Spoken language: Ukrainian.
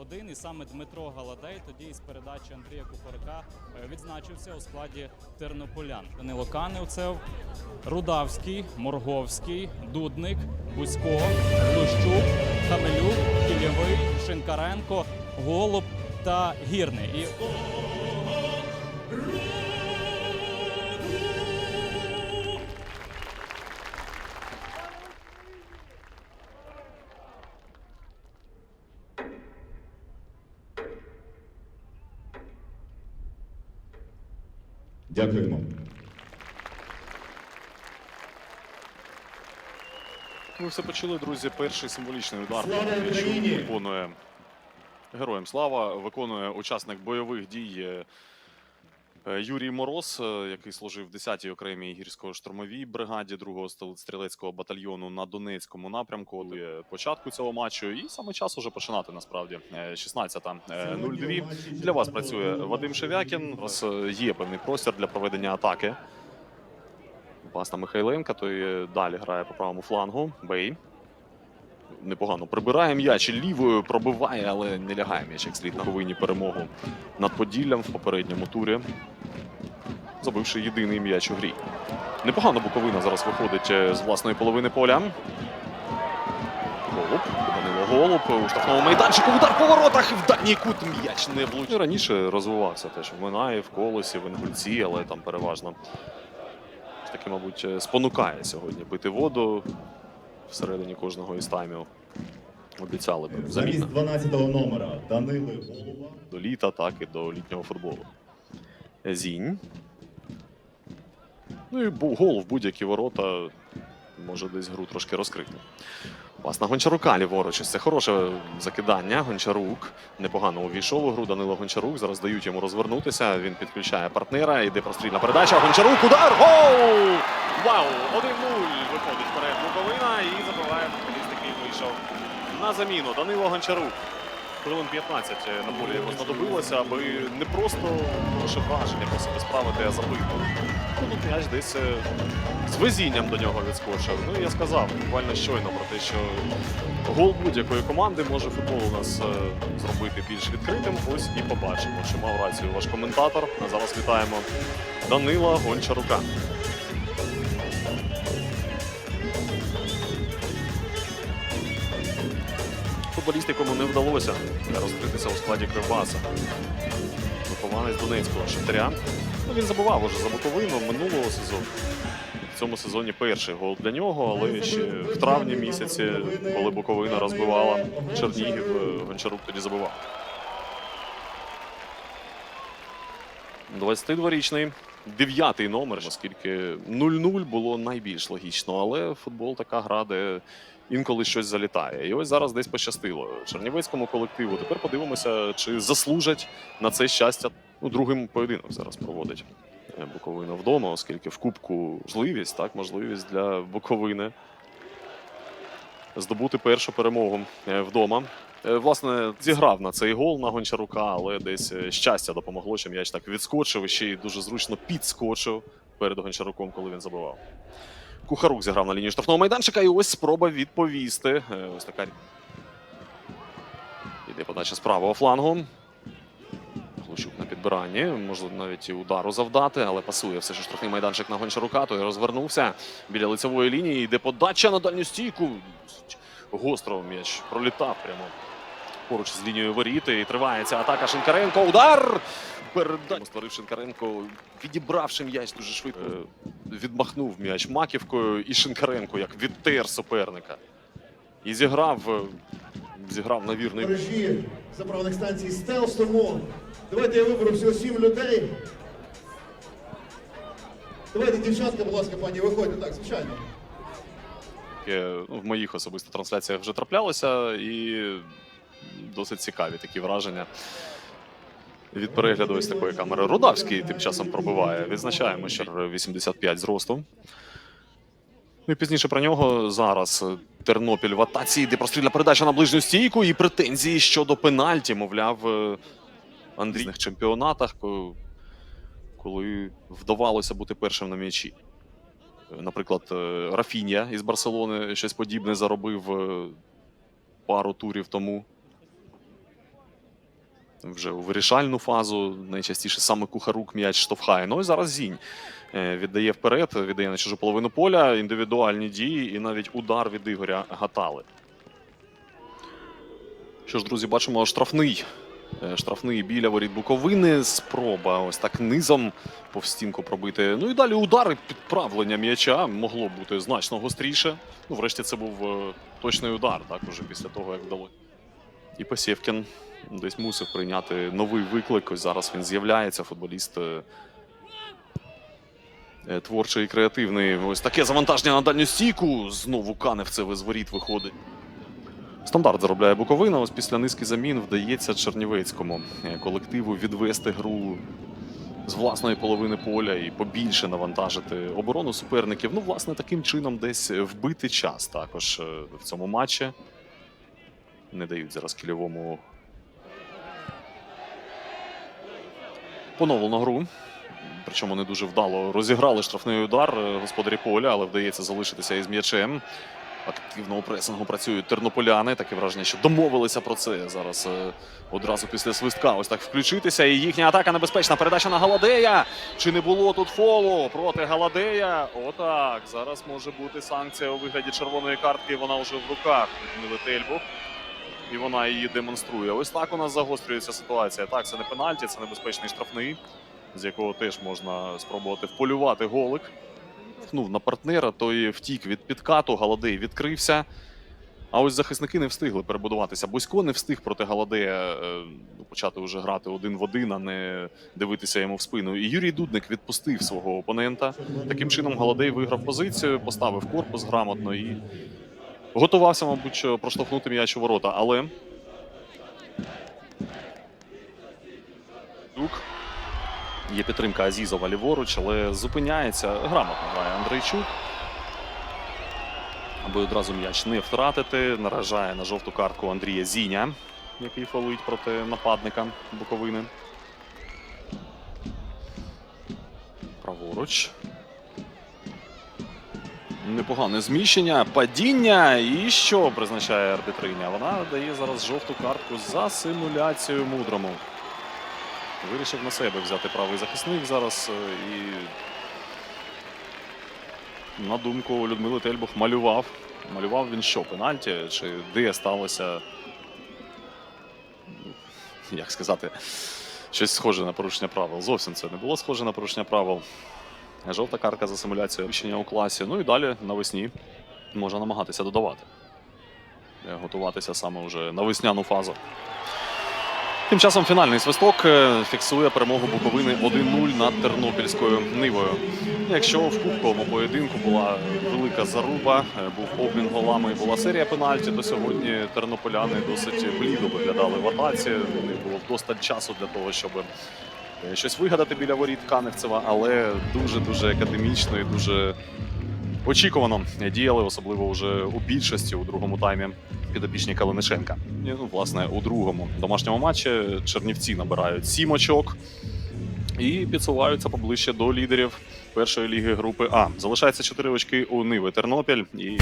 один. І саме Дмитро Галадей тоді із передачі Андрія Кухарика е, відзначився у складі тернополян. Данило Каневцев, Рудавський, Морговський, Дудник, Бузько, Лущук, Хамелюк, Кілєвий, Шинкаренко, Голуб та Гірний. І Дякуємо. Ми все почули, друзі. Перший символічний удар виконує героям слава. Виконує учасник бойових дій е, Юрій Мороз, е, який служив в 10-й окремій гірсько-штурмовій бригаді 2-го стрілецького батальйону на Донецькому напрямку. От, е, Початку цього матчу, і саме час уже починати насправді. Е, 16.02. Для вас працює Вадим Шевякін. У вас е, є певний простір для проведення атаки. Пас Михайленка, той е, далі грає по правому флангу. Бей. Непогано прибирає м'яч і лівою пробиває, але не лягає м'яч як слід на повинні перемогу над Поділлям в попередньому турі. Забивши єдиний м'яч у грі. Непогано Буковина зараз виходить е, з власної половини поля. Голуб, Данило Голуб у штрафному майданчику. Удар по воротах в дальній кут м'яч не влучив. Раніше розвивався теж в Минаї, в Колосі, в Інгульці, але там переважно таки, мабуть, е, спонукає сьогодні пити воду всередині кожного із таймів. Обіцяли б Замість заміна 12-го номера Данили Голуба. до літа, так і до літнього футболу. Зінь. Ну і гол в будь-які ворота може десь гру трошки розкрити. Пас на Гончарука ліворуч. Це хороше закидання. Гончарук непогано увійшов у гру. Данило Гончарук. Зараз дають йому розвернутися. Він підключає партнера. Іде прострільна передача. Гончарук. Удар! Гол! Вау! 1-0 виходить вперед Буковина і забиває футболіст, який вийшов на заміну. Данило Гончарук. Хвилин 15 на полі його знадобилося, аби не просто хороше враження про себе справити, а забити. Ну, м'яч десь е, з везінням до нього відскочив. Ну, я сказав буквально щойно про те, що гол будь-якої команди може футбол у нас е, зробити більш відкритим. Ось і побачимо, чи мав рацію ваш коментатор. Зараз вітаємо Данила Гончарука. Футболіст, якому не вдалося розкритися у складі Кривбаса. Вихованець Донецького Шахтаря. Ну, він забував уже за Буковину минулого сезону. В цьому сезоні перший гол для нього, але ще в травні місяці, коли Буковина розбивала Чернігів, е, Гончарук тоді забивав. 22-річний, дев'ятий номер, оскільки 0-0 було найбільш логічно, але футбол така гра, де інколи щось залітає. І ось зараз десь пощастило чернівецькому колективу. Тепер подивимося, чи заслужать на це щастя. Ну, другим поєдинок зараз проводить е, Буковина вдома, оскільки в Кубку можливість, так, можливість для Буковини здобути першу перемогу е, вдома. Е, Власне, зіграв на цей гол на Гончарука, але десь щастя допомогло, що м'яч так відскочив і ще й дуже зручно підскочив перед Гончаруком, коли він забивав. Кухарук зіграв на лінії штрафного майданчика, і ось спроба відповісти. Е, Ось така. Іде подача з правого флангу. Глущук на підбиранні. Може навіть і удару завдати, але пасує все ж штрафний майданчик на Гончарука. Той розвернувся біля лицевої лінії. Йде подача на дальню стійку. Гостро м'яч пролітав прямо поруч з лінією воріти. І триває ця атака Шинкаренко. Удар! Передачу створив Шинкаренко, відібравши м'яч дуже швидко. Е, Відмахнув м'яч маківкою і Шинкаренко як відтер суперника. І зіграв, е, зіграв на вірний мережі заправних станцій Стелс, тому давайте я виберу всього сім людей. Давайте, дівчатка, будь ласка, пані, виходьте. Так, звичайно. яке ну, в моїх особисто трансляціях вже траплялося, і досить цікаві такі враження. Від перегляду ось такої камери Рудавський тим часом пробиває. Відзначаємо, що 85 зросту. Ну і пізніше про нього зараз Тернопіль в атаці, йде прострільна передача на ближню стійку і претензії щодо пенальті, мовляв, е, в чемпіонатах, коли вдавалося бути першим на м'ячі. Наприклад, е, Рафінія із Барселони щось подібне заробив е, пару турів тому. Вже у вирішальну фазу. Найчастіше саме Кухарук м'яч штовхає. Ну і зараз Зінь е, віддає вперед, віддає на чужу половину поля, індивідуальні дії і навіть удар від Ігоря Гатали. Що ж, друзі, бачимо штрафний. Е, Штрафний біля воріт Буковини. Спроба ось так низом повз стінку пробити. Ну і далі удари підправлення м'яча могло бути значно гостріше. Ну, врешті, це був е, точний удар, так, уже після того, як вдалося. І Посєвкін десь мусив прийняти новий виклик. Ось зараз він з'являється. Футболіст е, е, творчий і креативний. Ось таке завантаження на дальню стійку. Знову Каневцев із воріт виходить. Стандарт заробляє Буковина. Ось після низки замін вдається Чернівецькому е, колективу відвести гру з власної половини поля і побільше навантажити оборону суперників. Ну, власне, таким чином десь вбити час також в цьому матчі. Не дають зараз кільовому поновлено гру. Причому не дуже вдало розіграли штрафний удар е, господарі поля, але вдається залишитися із м'ячем. Активно у пресингу працюють тернополяни. Таке враження, що домовилися про це зараз е, одразу після свистка. Ось так включитися. І їхня атака небезпечна. Передача на Галадея. Чи не було тут фолу проти Галадея? Отак. Зараз може бути санкція у вигляді червоної картки. Вона вже в руках Людмили Тельбух. І вона її демонструє. Ось так у нас загострюється ситуація. Так, це не пенальті, це небезпечний штрафний, з якого теж можна спробувати вполювати голик. Пхнув на партнера, той втік від підкату, Галадей відкрився. А ось захисники не встигли перебудуватися. Бусько не встиг проти Галадея е, почати вже грати один в один, а не дивитися йому в спину. І Юрій Дудник відпустив свого опонента. Таким чином Галадей виграв позицію, поставив корпус грамотно і готувався, мабуть, проштовхнути м'яч у ворота. Але Дук. Є підтримка Азізова ліворуч, але зупиняється. Грамотно грає Андрейчук. Аби одразу м'яч не втратити. Наражає на жовту картку Андрія Зіня, який фалить проти нападника Буковини. Праворуч. Непогане зміщення, падіння. І що призначає арбітриня? Вона дає зараз жовту картку за симуляцію мудрому. Вирішив на себе взяти правий захисник зараз. е, І на думку Людмили Тельбух малював. Малював він що? Пенальті? Чи де сталося? Як сказати, щось схоже на порушення правил. Зовсім це не було схоже на порушення правил. Жовта картка за симуляцію вищення у класі. Ну і далі навесні можна намагатися додавати. Е, Готуватися саме вже на весняну фазу. Тим часом фінальний свисток е, фіксує перемогу Буковини 1-0 над Тернопільською Нивою. Якщо в кубковому поєдинку була велика заруба, е, був обмін голами і була серія пенальті, то сьогодні тернополяни досить блідо виглядали в атаці. У них було вдосталь часу для того, щоб щось вигадати біля воріт Каневцева, але дуже-дуже академічно і дуже очікувано діяли, особливо вже у більшості у другому таймі підопічні Калиниченка. І, Ну, власне, у другому домашньому матчі Чернівці набирають сім очок і підсуваються поближче до лідерів першої ліги групи А. Залишається чотири очки у Ниви Тернопіль і